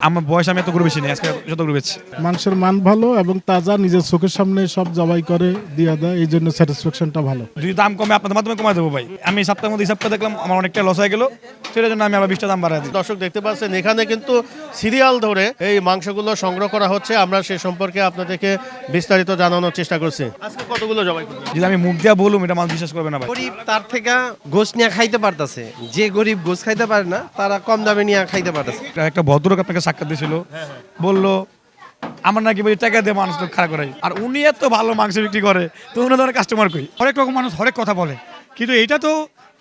আমার বয়স আমি এত গরু বেশি নেই আজকে যত গরু বেশি মাংসের মান ভালো এবং তাজা নিজের চোখের সামনে সব জবাই করে দিয়ে দেয় এই জন্য স্যাটিসফ্যাকশনটা ভালো। যদি দাম কমে আপনাদের মাধ্যমে কমাই দেবো ভাই। আমি সপ্তাহের মধ্যে হিসাবটা দেখলাম আমার অনেকটা লস হয়ে গেল। সেটার জন্য আমি আবার বিশটা দাম বাড়াই দিই। দর্শক দেখতে পাচ্ছেন এখানে কিন্তু সিরিয়াল ধরে এই মাংসগুলো সংগ্রহ করা হচ্ছে। আমরা সে সম্পর্কে আপনাদেরকে বিস্তারিত জানানোর চেষ্টা করছি। আজকে কতগুলো জবাই যদি আমি মুখ দিয়া বলুম এটা মানুষ বিশ্বাস করবে না ভাই। গরিব তার থেকে গোস নিয়ে খাইতে পারতাছে। যে গরিব গোস খাইতে পারে না তারা কম দামে নিয়ে খাইতে পারতাছে। একটা- একটা ভদ্রলোক আপনাকে সাক্ষাৎ দিয়েছিল বলল আমার নাকি বলি টাকা দিয়ে মানুষ খারাপ করাই আর উনি এত ভালো মাংস বিক্রি করে তো উনি ধরনের কাস্টমার কই? হরেক রকম মানুষ হরেক কথা বলে। কিন্তু এটা তো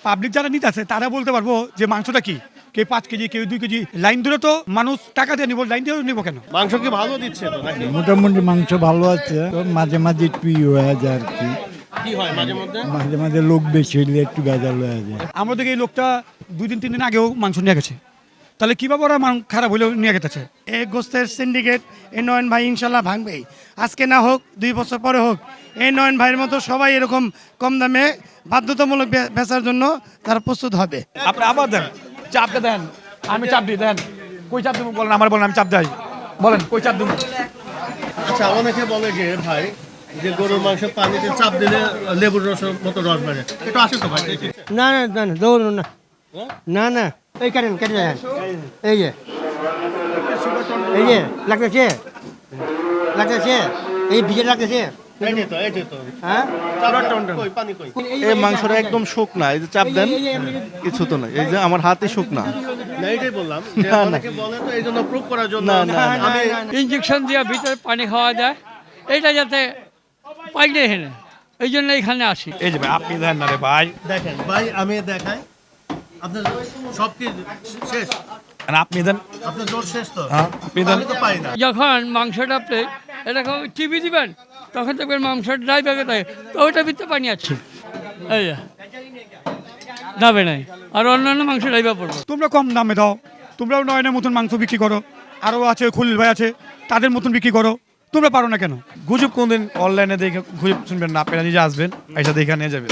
পাবলিক যারা নিতে আছে তারা বলতে পারব যে মাংসটা কি? কেউ পাঁচ কেজি কেউ দুই কেজি লাইন ধরে তো মানুষ টাকা দিয়ে নিব লাইন দিয়ে নিব কেন? মাংস কি ভালো দিচ্ছে তো নাকি? মোটামুটি মাংস ভালো আছে তো মাঝে মাঝে একটু ইয়ে হয়ে যায় আর কি। কি হয় মাঝে মধ্যে? মাঝে মাঝে লোক বেশি হইলে একটু ভেজাল হয়ে যায়। আমরা দেখি এই লোকটা দুই দিন তিন দিন আগেও মাংস নিয়ে গেছে। তাহলে কীভাবে ওরা মাং- খারাপ হইলেও নিয়ে গেছে এই গোস্তের সিন্ডিকেট এই নয়ন ভাই ইনশাল্লাহ ভাঙবেই। আজকে না হোক দুই বছর পরে হোক এই নয়ন ভাইয়ের মতো সবাই এরকম কম দামে বাধ্যতামূলক বেচার জন্য তারা প্রস্তুত হবে। আপনি আবার দেন। চাপটা দেন। আমি চাপ দিই দেন। কই চাপ দেবো বলেন আমার বলেন আমি চাপ দেই। বলেন কই চাপ দেবো? আচ্ছা অনেকে বলে যে ভাই যে গরুর মাংস পানিতে চাপ দিলে লেবুর রস মতো রস বাড়ে। এটা আসে তো ভাই না না না না দৌড়ুন না। না না। এই কাটেন কেটে যান এই যে। এই যে লাগতেছে? লাগতেছে? এই ভিজে লাগতেছে? হ্যাঁ? কই পানি এই মাংসটা একদম শুকনা এই যে চাপ দেন কিছু তো না এই যে আমার হাতে শুকনা। না এটাই বললাম যে না, না। অনেকে বলে তো এই জন্য প্রুভ করার জন্য না, না, আমি ইঞ্জেকশন দিয়ে ভিতরে পানি খাওয়া যায়। এটা যাতে পাইলে এই জন্য এখানে আসি। এই যে আপনি দেন না রে ভাই। দেখেন ভাই আমি দেখাই। আপনার সব কি শেষ? আর আপনি দেন। আপনার জোর শেষ তো? হ্যাঁ, আপনি দেন। তো পাই না। যখন মাংসটা প্লেট এরকম টিভি দিবেন? তখন দেখবেন মাংসটা ড্রাই ব্যাগে থাকে। তো ওইটার ভিতরে পানি আছে। এই যে। যাবে নাই। আর অন্যান্য মাংস ড্রাইভার পড়ব। তোমরা কম দামে দাও। তোমরাও নয়নের মতন মাংস বিক্রি করো। আরও আছে খুলিল ভাই আছে তাদের মতন বিক্রি করো। তোমরা পারো না কেন? গুজব কোনদিন অনলাইনে দেখে গুজব শুনবেন না আপনারা নিজে আসবেন এটা দেখে নিয়ে যাবেন।